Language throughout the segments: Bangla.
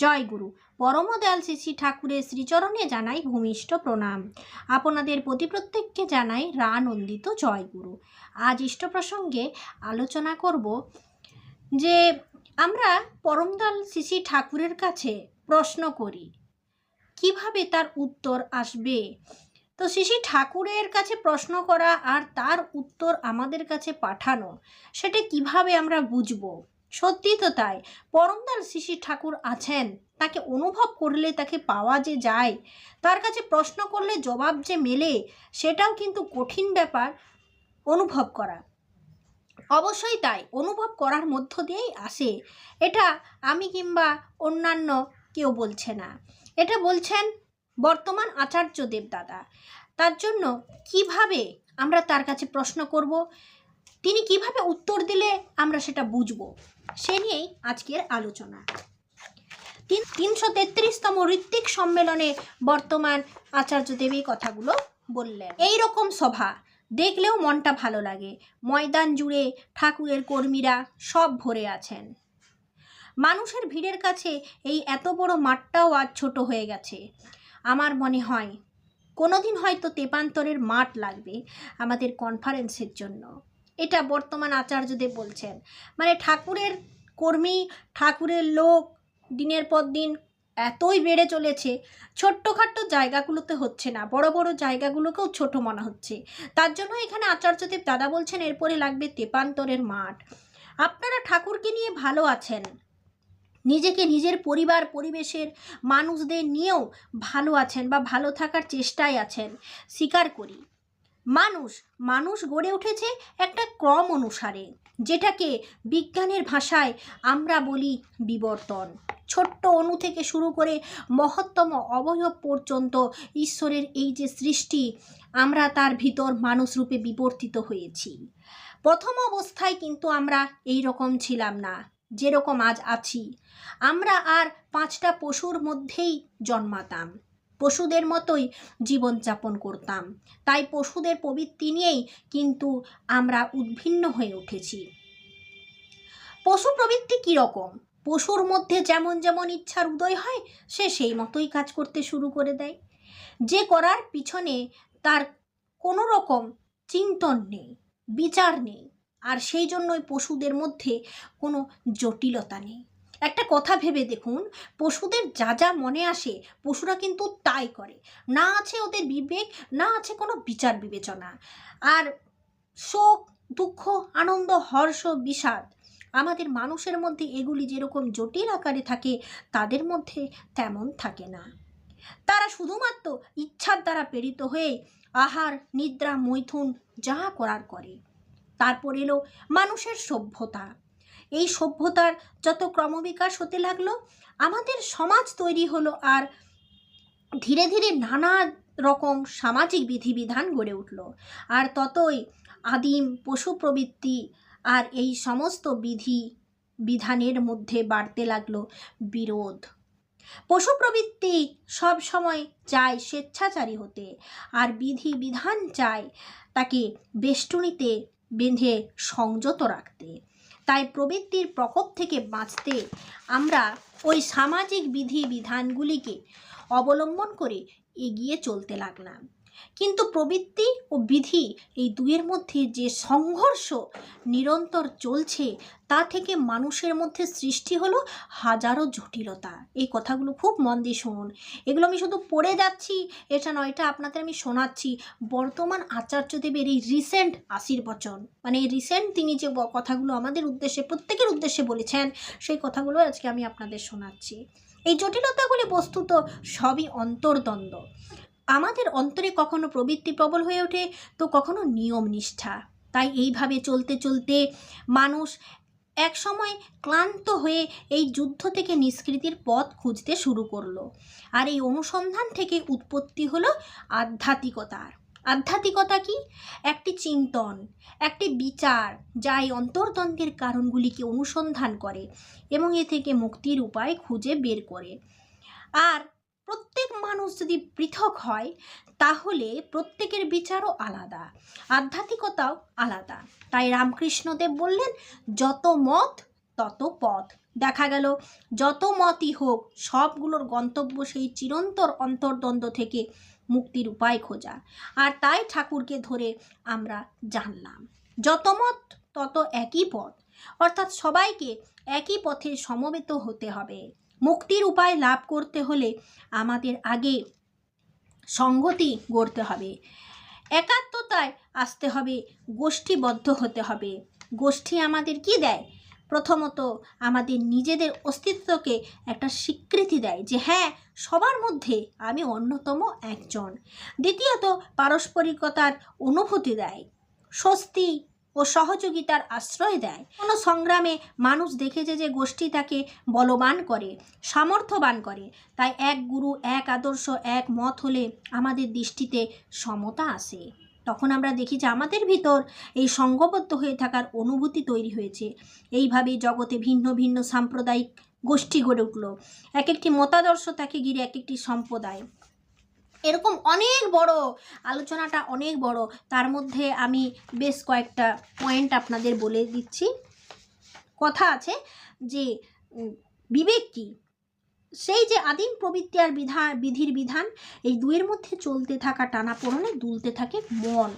জয় গুরু। পরমদয়াল শ্রী শ্রী ঠাকুরের শ্রীচরণে জানাই ভূমিষ্ঠ প্রণাম। আপনাদের প্রতি প্রত্যেককে জানাই রানন্দিত জয় গুরু। আজ ইষ্ট প্রসঙ্গে আলোচনা করব যে আমরা পরমদয়াল শ্রী শ্রী ঠাকুরের কাছে প্রশ্ন করি, কীভাবে তার উত্তর আসবে? তো শ্রী ঠাকুরের কাছে প্রশ্ন করা আর তার উত্তর আমাদের কাছে পাঠানো, সেটা কীভাবে আমরা বুঝব? সত্যি তো তাই। পরমদার শিশি ঠাকুর আছেন, তাকে অনুভব করলে তাকে পাওয়া যে যায়। তার কাছে প্রশ্ন করলে জবাব যে মেলে, সেটাও কিন্তু কঠিন ব্যাপার অনুভব করা। অবশ্যই তাই, অনুভব করার মধ্য দিয়েই আসে। এটা আমি কিংবা অন্যান্য কেউ বলছে না। এটা বলছেন বর্তমান আচার্য দেবদাদা। তার জন্য কীভাবে আমরা তার কাছে প্রশ্ন করব? তিনি কীভাবে উত্তর দিলে আমরা সেটা বুঝব? সে নিয়েই আজকের আলোচনা। তিন তিনশো তেত্রিশতম ঋত্বিক সম্মেলনে বর্তমান আচার্য দেবী কথাগুলো বললেন। এই রকম সভা, দেখলেও মনটা ভালো লাগে। ময়দান জুড়ে ঠাকুরের কর্মীরা সব ভরে আছেন। মানুষের ভিড়ের কাছে এই এত বড় মাঠটাও আজ ছোট হয়ে গেছে। আমার মনে হয়, কোনোদিন হয়তো তেপান্তরের মাঠ লাগবে আমাদের কনফারেন্সের জন্য। এটা বর্তমান আচার্যদেব বলছেন। মানে ঠাকুরের কর্মী, ঠাকুরের লোক দিনের পর দিন এতই বেড়ে চলেছে, ছোট্টখাট্ট জায়গাগুলোতে হচ্ছে না, বড় বড় জায়গাগুলোকেও ছোট মনে হচ্ছে। তার জন্য এখানে আচার্যদেব দাদা বলছেন, এরপরে লাগবে তেপান্তরের মাঠ। আপনারা ঠাকুরকে নিয়ে ভালো আছেন। নিজেকে নিজের পরিবার, পরিবেশের মানুষদের নিয়েও ভালো আছেন বা ভালো থাকার চেষ্টায় আছেন। স্বীকার করি। মানুষ মানুষ গড়ে উঠেছে একটা ক্রম অনুসারে, যেটাকে বিজ্ঞানের ভাষায় আমরা বলি বিবর্তন। ছোট্ট অণু থেকে শুরু করে মহত্তম অবয়ব পর্যন্ত ঈশ্বরের এই যে সৃষ্টি, আমরা তার ভিতর মানুষ রূপে বিবর্তিত হয়েছি। প্রথম অবস্থায় কিন্তু আমরা এই রকম ছিলাম না, যেরকম আজ আছি। আমরা আর পাঁচটা পশুর মধ্যেই জন্মাতাম। পশুদের মতোই জীবনযাপন করতাম। তাই পশুদের প্রবৃত্তি নিয়েই কিন্তু আমরা উদ্ভিন্ন হয়ে উঠেছি। পশু প্রবৃত্তি কীরকম পশুর মধ্যে যেমন যেমন ইচ্ছার উদয় হয়, সে সেই মতোই কাজ করতে শুরু করে দেয়। যে করার পিছনে তার কোনো রকম চিন্তন নেই, বিচার নেই, আর সেই জন্যই পশুদের মধ্যে কোনো জটিলতা নেই। একটা কথা ভেবে দেখুন, পশুদের যা যা মনে আসে, পশুরা কিন্তু তাই করে। না আছে ওদের বিবেক, না আছে কোনো বিচার বিবেচনা। আর শোক, দুঃখ, আনন্দ, হর্ষ, বিষাদ, আমাদের মানুষের মধ্যে এগুলি যেরকম জটিল আকারে থাকে, তাদের মধ্যে তেমন থাকে না। তারা শুধুমাত্র ইচ্ছার দ্বারা প্রেরিত হয়ে আহার, নিদ্রা, মৈথুন যা করার করে। তারপর এলো মানুষের সভ্যতা। এই সভ্যতার যত ক্রমবিকাশ হতে লাগল, আমাদের সমাজ তৈরি হলো আর ধীরে ধীরে নানা রকম সামাজিক বিধিবিধান গড়ে উঠল। আর ততই আদিম পশু প্রবৃত্তি আর এই সমস্ত বিধি বিধানের মধ্যে বাড়তে লাগল বিরোধ। পশু প্রবৃত্তি সব সময় চায় স্বেচ্ছাচারী হতে আর বিধি বিধান চায় তাকে বেষ্টনীতে বেঁধে সংযত রাখতে। তাই প্রবৃত্তির প্রকোপ থেকে বাঁচতে আমরা ওই সামাজিক বিধি বিধানগুলিকে অবলম্বন করে এগিয়ে চলতে লাগলাম। কিন্তু প্রবৃত্তি ও বিধি এই দুয়ের মধ্যে যে সংঘর্ষ নিরন্তর চলছে, তা থেকে মানুষের মধ্যে সৃষ্টি হলো হাজারো জটিলতা। এই কথাগুলো খুব মন দিয়ে শুনুন। এগুলো আমি শুধু পড়ে যাচ্ছি, এটা নয়, এটা আপনাদের আমি শোনাচ্ছি। বর্তমান আচার্যদেবের এই রিসেন্ট আশীর্বচন মানে রিসেন্ট তিনি যে কথাগুলো আমাদের উদ্দেশ্যে, প্রত্যেকের উদ্দেশ্যে বলেছেন, সেই কথাগুলো আজকে আমি আপনাদের শোনাচ্ছি। এই জটিলতাগুলি বস্তুত সবই অন্তর্দ্বন্দ্ব। আমাদের অন্তরে কখনো প্রবৃত্তি প্রবল হয়ে ওঠে তো কখনো নিয়ম নিষ্ঠা। তাই এইভাবে চলতে চলতে মানুষ এক সময় ক্লান্ত হয়ে এই যুদ্ধ থেকে নিষ্কৃতির পথ খুঁজতে শুরু করল। আর এই অনুসন্ধান থেকে উৎপত্তি হলো আধ্যাত্মিকতার আধ্যাত্মিকতা কি? একটি চিন্তন, একটি বিচার যা এই অন্তর্দ্বন্দ্বের কারণগুলিকে অনুসন্ধান করে এবং এ থেকে মুক্তির উপায় খুঁজে বের করে। আর প্রত্যেক মানুষ যদি পৃথক হয়, তাহলে প্রত্যেকের বিচারও আলাদা, আধ্যাত্মিকতাও আলাদা। তাই রামকৃষ্ণদেব বললেন, যত মত, তত পথ। দেখা গেল, যত মতই হোক, সবগুলোর গন্তব্য সেই চিরন্তর অন্তর্দ্বন্দ্ব থেকে মুক্তির উপায় খোঁজা। আর তাই ঠাকুরকে ধরে আমরা জানলাম, যত মত, তত একই পথ। অর্থাৎ সবাইকে একই পথে সমবেত হতে হবে। মুক্তির উপায় লাভ করতে হলে আমাদের আগে সঙ্গতি গড়তে হবে। একাত্মতায় আসতে হবে, গোষ্ঠীবদ্ধ হতে হবে। গোষ্ঠী আমাদের কি দেয়? প্রথমত আমাদের নিজেদের অস্তিত্বকে একটা স্বীকৃতি দেয় যে হ্যাঁ সবার মধ্যে আমি অন্যতম একজন। দ্বিতীয়ত, পারস্পরিকতার অনুভূতি দেয়। স্বস্তি ও সহযোগিতার আশ্রয় দেয়। কোনো সংগ্রামে মানুষ দেখেছে যে গোষ্ঠী তাকে বলবান করে, সামর্থ্যবান করে। তাই এক গুরু, এক আদর্শ, এক মত হলে আমাদের দৃষ্টিতে সমতা আসে। তখন আমরা দেখি যে আমাদের ভিতর এই সঙ্গবদ্ধ হয়ে থাকার অনুভূতি তৈরি হয়েছে। এইভাবে জগতে ভিন্ন ভিন্ন সাম্প্রদায়িক গোষ্ঠী গড়ে উঠল। এক একটি মতাদর্শ তাকে ঘিরে এক একটি সম্প্রদায়। এরকম অনেক বড়, আলোচনাটা অনেক বড়। তার মধ্যে আমি বেশ কয়েকটা পয়েন্ট আপনাদের বলে দিচ্ছি। কথা আছে যে বিবেক কী? সেই যে আদিম প্রবৃত্তি আর বিধান বিধির বিধান, এই দুয়ের মধ্যে চলতে থাকা টানাপোড়নে দুলতে থাকে মন।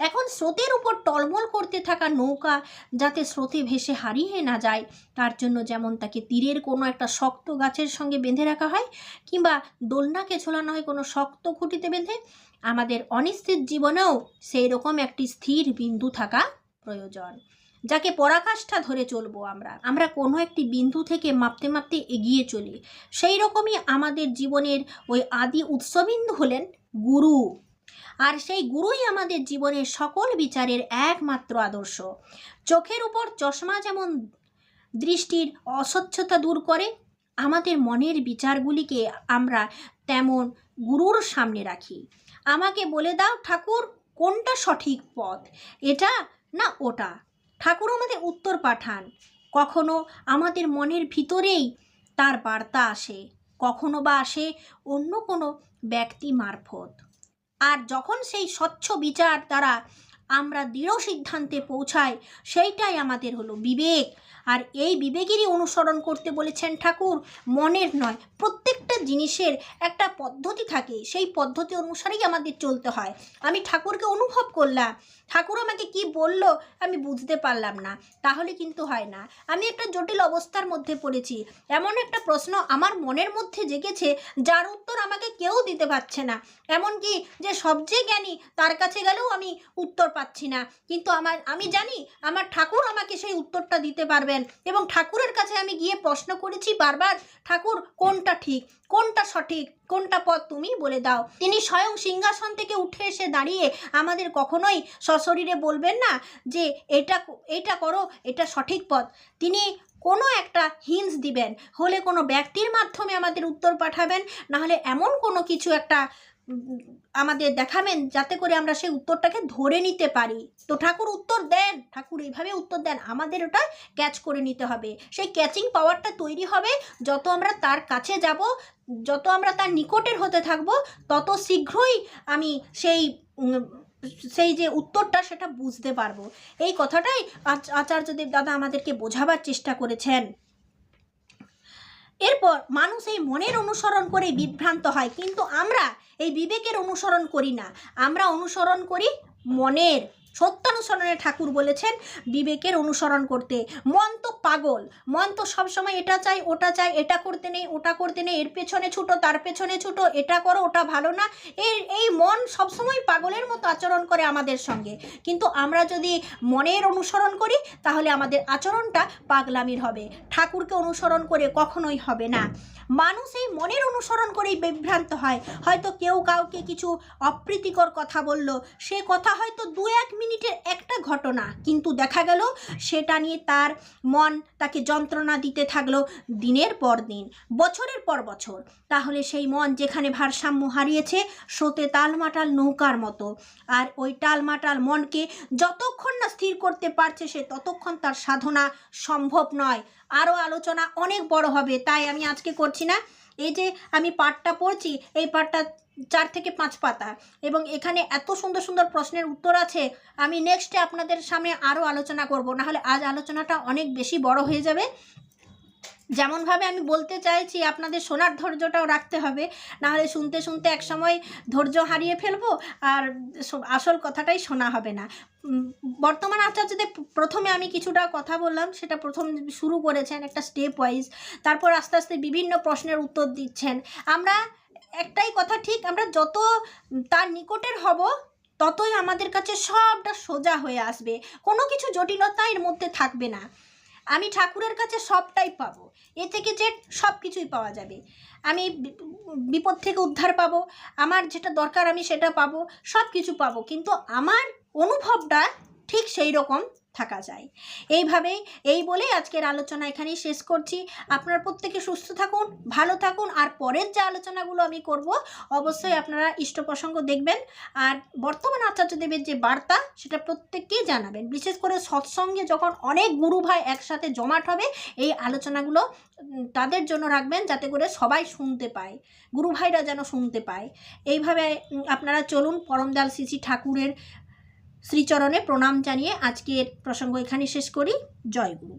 এখন স্রোতের উপর টলমল করতে থাকা নৌকা যাতে স্রোতে ভেসে হারিয়ে না যায়, তার জন্য যেমন তাকে তীরের কোনো একটা শক্ত গাছের সঙ্গে বেঁধে রাখা হয়, কিংবা দোলনাকে ঝোলানো হয় কোনো শক্ত খুঁটিতে বেঁধে, আমাদের অনিশ্চিত জীবনেও সেই রকম একটি স্থির বিন্দু থাকা প্রয়োজন, যাকে পরাকাষ্ঠা ধরে চলবো আমরা। আমরা কোনো একটি বিন্দু থেকে মাপতে মাপতে এগিয়ে চলি। সেই রকমই আমাদের জীবনের ওই আদি উৎসবিন্দু হলেন গুরু। আর সেই গুরুই আমাদের জীবনের সকল বিচারের একমাত্র আদর্শ। চোখের উপর চশমা যেমন দৃষ্টির অস্বচ্ছতা দূর করে, আমাদের মনের বিচারগুলিকে আমরা তেমন গুরুর সামনে রাখি। আমাকে বলে দাও, ঠাকুর, কোনটা সঠিক পথ? এটা না ওটা? ঠাকুর আমাদের উত্তর পাঠান, কখনো আমাদের মনের ভিতরেই তার বার্তা আসে, কখনো বা আসে অন্য কোনো ব্যক্তি মারফত। আর যখন সেই স্বচ্ছ বিচার দ্বারা আমরা দৃঢ় সিদ্ধান্তে পৌঁছাই, সেইটাই আমাদের হলো বিবেক। আর এই বিবেকেরই অনুসরণ করতে বলেছেন ঠাকুর, মনের নয়, প্রত্যেকটা জিনিসের একটা পদ্ধতি থাকে, সেই পদ্ধতি অনুসারেই আমাদের চলতে হয়। আমি ঠাকুরকে অনুভব করলাম, ঠাকুর আমাকে কি বলল আমি বুঝতে পারলাম না, তাহলে কিন্তু হয় না। আমি একটা জটিল অবস্থার মধ্যে পড়েছি, এমন একটা প্রশ্ন আমার মনের মধ্যে জেগেছে, যার উত্তর আমাকে কেউ দিতে পারছে না। এমনকি যে সবচেয়ে জ্ঞানী তার কাছে গেলেও আমি উত্তর পাচ্ছি না। কিন্তু আমার, আমি জানি আমার ঠাকুর আমাকে সেই উত্তরটা দিতে পারবেন। এবং ঠাকুরের কাছে আমি গিয়ে প্রশ্ন করেছি বারবার, ঠাকুর, কোনটা ঠিক? কোনটা সঠিক? কোনটা পথ তুমি বলে দাও। তিনি স্বয়ং সিংহাসন থেকে উঠে এসে দাঁড়িয়ে আমাদের কখনোই সশরীরে বলবেন না যে, এটা এটা করো, এটা সঠিক পথ। তিনি কোনো একটা হিন্স দিবেন। হলে কোনো ব্যক্তির মাধ্যমে আমাদের উত্তর পাঠাবেন। নাহলে এমন কোনো কিছু একটা আমাদের দেখাবেন যাতে করে আমরা সেই উত্তরটাকে ধরে নিতে পারি। তো ঠাকুর উত্তর দেন। ঠাকুর এইভাবে উত্তর দেন। আমাদের ওটা ক্যাচ করে নিতে হবে। সেই ক্যাচিং পাওয়ারটা তৈরি হবে। যত আমরা তার কাছে যাব, যত আমরা তার নিকটের হতে থাকব, তত শীঘ্রই আমি সেই সেই যে উত্তরটা সেটা বুঝতে পারব। এই কথাটাই আচ- আচার্যদেব দাদা আমাদেরকে বোঝাবার চেষ্টা করেছেন। এরপর মানুষ এই মনের অনুসরণ করে বিভ্রান্ত হয়, কিন্তু আমরা এই বিবেকের অনুসরণ করি না। আমরা অনুসরণ করি মনের। সত্যানুসরণে ঠাকুর বলেছেন বিবেকের অনুসরণ করতে। মন তো পাগল। মন তো সবসময় এটা চাই ওটা চাই এটা করতে নেই, ওটা করতে নেই, এর পেছনে ছুটো, তার পেছনে ছুটো, এটা করো, ওটা ভালো না। এই এই মন সবসময় পাগলের মতো আচরণ করে আমাদের সঙ্গে। কিন্তু আমরা যদি মনের অনুসরণ করি, তাহলে আমাদের আচরণটা পাগলামির হবে। ঠাকুরকে অনুসরণ করে কখনোই হবে না। মানুষ এই মনের অনুসরণ করেই বিভ্রান্ত হয়। হয়তো কেউ কাউকে কিছু অপ্রীতিকর কথা বলল। সে কথা হয়তো দু এক মিনিটের একটা ঘটনা। কিন্তু দেখা গেল, সেটা নিয়ে তার মন তাকে যন্ত্রণা দিতে থাকল দিনের পর দিন, বছরের পর বছর। তাহলে সেই মন যেখানে ভারসাম্য হারিয়েছে, স্রোতে তালমাটাল নৌকার মতো। আর ওই টালমাটাল মনকে যতক্ষণ না স্থির করতে পারছে সে ততক্ষণ তার সাধনা সম্ভব নয়। আরও আলোচনা অনেক বড় হবে, তাই আমি আজকে করছি না। এই যে আমি পাঠটা পড়ছি, এই পাঠটা চার থেকে পাঁচ পাতা এবং এখানে এত সুন্দর সুন্দর প্রশ্নের উত্তর আছে, আমি নেক্সটে আপনাদের সামনে আরও আলোচনা করব না হলে আজ আলোচনাটা অনেক বেশি বড় হয়ে যাবে। যেমনভাবে আমি বলতে চাইছি, আপনাদের শোনার ধৈর্যটাও রাখতে হবে। নাহলে শুনতে শুনতে এক সময় ধৈর্য হারিয়ে ফেলব, আর আসল কথাটাই শোনা হবে না। বর্তমান আচার্যদের প্রথমে আমি কিছুটা কথা বললাম, সেটা প্রথম শুরু করেছেন একটা স্টেপ ওয়াইজ তারপর আস্তে আস্তে বিভিন্ন প্রশ্নের উত্তর দিচ্ছেন। আমরা একটাই কথা ঠিক, আমরা যত তার নিকটের হব, ততই আমাদের কাছে সবটা সোজা হয়ে আসবে। কোনো কিছু জটিলতা এর মধ্যে থাকবে না। আমি ঠাকুরের কাছে সবটাই পাবো। এ থেকে যে সব কিছুই পাওয়া যাবে। আমি বিপদ থেকে উদ্ধার পাবো। আমার যেটা দরকার আমি সেটা পাবো সব কিছু পাবো। কিন্তু আমার অনুভবটা ঠিক সেই রকম থাকা যায়। এইভাবেই এই বলেই আজকের আলোচনা এখানেই শেষ করছি। আপনারা প্রত্যেকে সুস্থ থাকুন, ভালো থাকুন, আর পরের যে আলোচনাগুলো আমি করব, অবশ্যই আপনারা ইষ্ট প্রসঙ্গ দেখবেন। আর বর্তমান আচার্যদেবের যে বার্তা, সেটা প্রত্যেককেই জানাবেন। বিশেষ করে সৎসঙ্গে যখন অনেক গুরু ভাই একসাথে জমাট হবে, এই আলোচনাগুলো তাদের জন্য রাখবেন যাতে করে সবাই শুনতে পায়, গুরু ভাইরা যেন শুনতে পায়। এইভাবে আপনারা চলুন পরমদাল শ্রী ঠাকুরের শ্রীচরণে প্রণাম জানিয়ে আজকের প্রসঙ্গ এখানে শেষ করি। জয় গুরু।